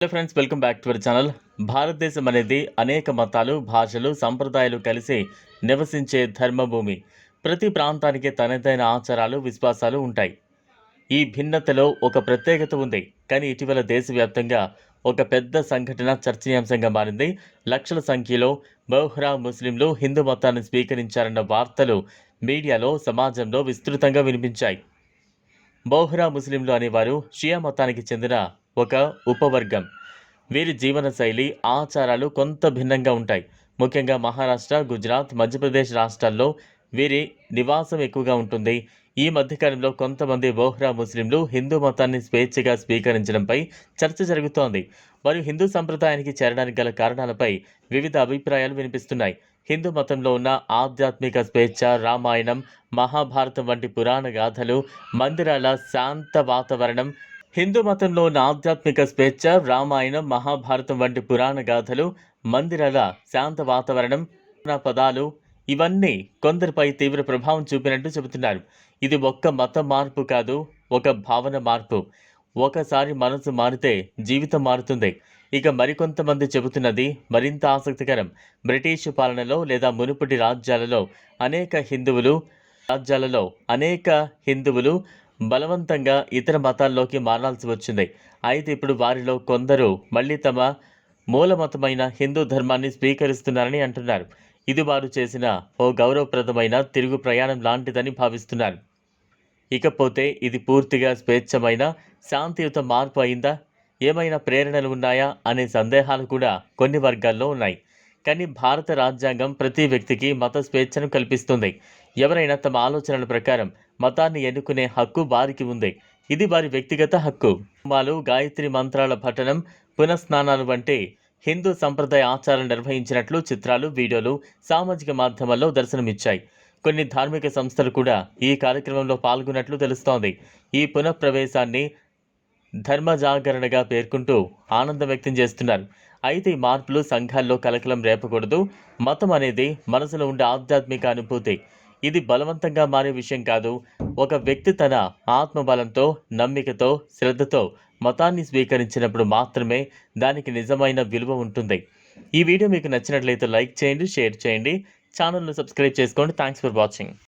Hello friends welcome back to our channel భారతదేశం అనేది అనేక మతాలు భాషలు సంప్రదాయాలు కలిసి నివసించే ధర్మభూమి. ప్రతి ప్రాంతానికి తనదైన ఆచారాలు విశ్వాసాలు ఉంటాయి. ఈ భిన్నతలో ఒక ప్రత్యేకత ఉంది. కానీ ఇటీవల దేశవ్యాప్తంగా ఒక పెద్ద సంఘటన చర్చనీయాంశంగా మారింది. లక్షల సంఖ్యలో బహ్రా ముస్లింలు హిందూ మతాన్ని స్వీకరించారన్న వార్తలు మీడియాలో సమాజంలో విస్తృతంగా వినిపించాయి. బౌహ్రా ముస్లింలు అనేవారు షియా మతానికి చెందిన ఒక ఉపవర్గం. వీరి జీవనశైలి ఆచారాలు కొంత భిన్నంగా ఉంటాయి. ముఖ్యంగా మహారాష్ట్ర గుజరాత్ మధ్యప్రదేశ్ రాష్ట్రాల్లో వీరి నివాసం ఎక్కువగా ఉంటుంది. ఈ మధ్యకాలంలో కొంతమంది బోహ్రా ముస్లింలు హిందూ మతాన్ని స్వేచ్ఛగా స్వీకరించడంపై చర్చ జరుగుతోంది. మరియు హిందూ సంప్రదాయానికి చేరడానికి గల కారణాలపై వివిధ అభిప్రాయాలు వినిపిస్తున్నాయి. హిందూ మతంలో ఉన్న ఆధ్యాత్మిక స్వేచ్ఛ రామాయణం మహాభారతం వంటి పురాణ గాథలు మందిరాల శాంత వాతావరణం హిందూ మతంలో ఉన్న ఆధ్యాత్మిక స్వేచ్ఛ రామాయణం మహాభారతం వంటి పురాణ గాథలు మందిరాల శాంత వాతావరణం పదాలు ఇవన్నీ కొందరిపై తీవ్ర ప్రభావం చూపినట్టు చెబుతున్నారు. ఇది ఒక్క మత మార్పు కాదు ఒక భావన మార్పు. ఒకసారి మనసు మారితే జీవితం మారుతుంది. ఇక మరికొంతమంది చెబుతున్నది మరింత ఆసక్తికరం. బ్రిటిష్ పాలనలో లేదా మునుపటి రాజ్యాలలో అనేక హిందువులు రాజ్యాలలో అనేక హిందువులు బలవంతంగా ఇతర మతాల్లోకి మారాల్సి వచ్చింది. అయితే ఇప్పుడు వారిలో కొందరు మళ్ళీ తమ మూలమతమైన హిందూ ధర్మాన్ని స్వీకరిస్తున్నారని అంటున్నారు. ఇది వారు చేసిన ఓ గౌరవప్రదమైన తిరుగు ప్రయాణం లాంటిదని భావిస్తున్నారు. ఇకపోతే ఇది పూర్తిగా స్వేచ్ఛమైన శాంతియుత మార్పు అయిందా? ఏమైనా ప్రేరణలు ఉన్నాయా? అనే సందేహాలు కూడా కొన్ని వర్గాల్లో ఉన్నాయి. కానీ భారత రాజ్యాంగం ప్రతి వ్యక్తికి మత స్వేచ్ఛను కల్పిస్తుంది. ఎవరైనా తమ ఆలోచనల ప్రకారం మతాన్ని ఎన్నుకునే హక్కు వారికి ఉంది. ఇది వారి వ్యక్తిగత హక్కు. హోమాలు గాయత్రి మంత్రాల పఠనం పునఃస్నానాలు వంటి హిందూ సంప్రదాయ ఆచారాలు నిర్వహించినట్లు చిత్రాలు వీడియోలు సామాజిక మాధ్యమాల్లో దర్శనమిచ్చాయి. కొన్ని ధార్మిక సంస్థలు కూడా ఈ కార్యక్రమంలో పాల్గొన్నట్లు తెలుస్తోంది. ఈ పునఃప్రవేశాన్ని ధర్మ జాగరణగా పేర్కొంటూ ఆనందం వ్యక్తం చేస్తున్నారు. అయితే ఈ మార్పులు సంఘాల్లో కలకలం రేపకూడదు. మతం అనేది మనసులో ఉండే ఆధ్యాత్మిక అనుభూతి. ఇది బలవంతంగా మారే విషయం కాదు. ఒక వ్యక్తి తన ఆత్మబలంతో నమ్మికతో శ్రద్ధతో మతాన్ని స్వీకరించినప్పుడు మాత్రమే దానికి నిజమైన విలువ ఉంటుంది. ఈ వీడియో మీకు నచ్చినట్లయితే లైక్ చేయండి షేర్ చేయండి. ఛానల్ను సబ్స్క్రైబ్ చేసుకోండి. Thanks for watching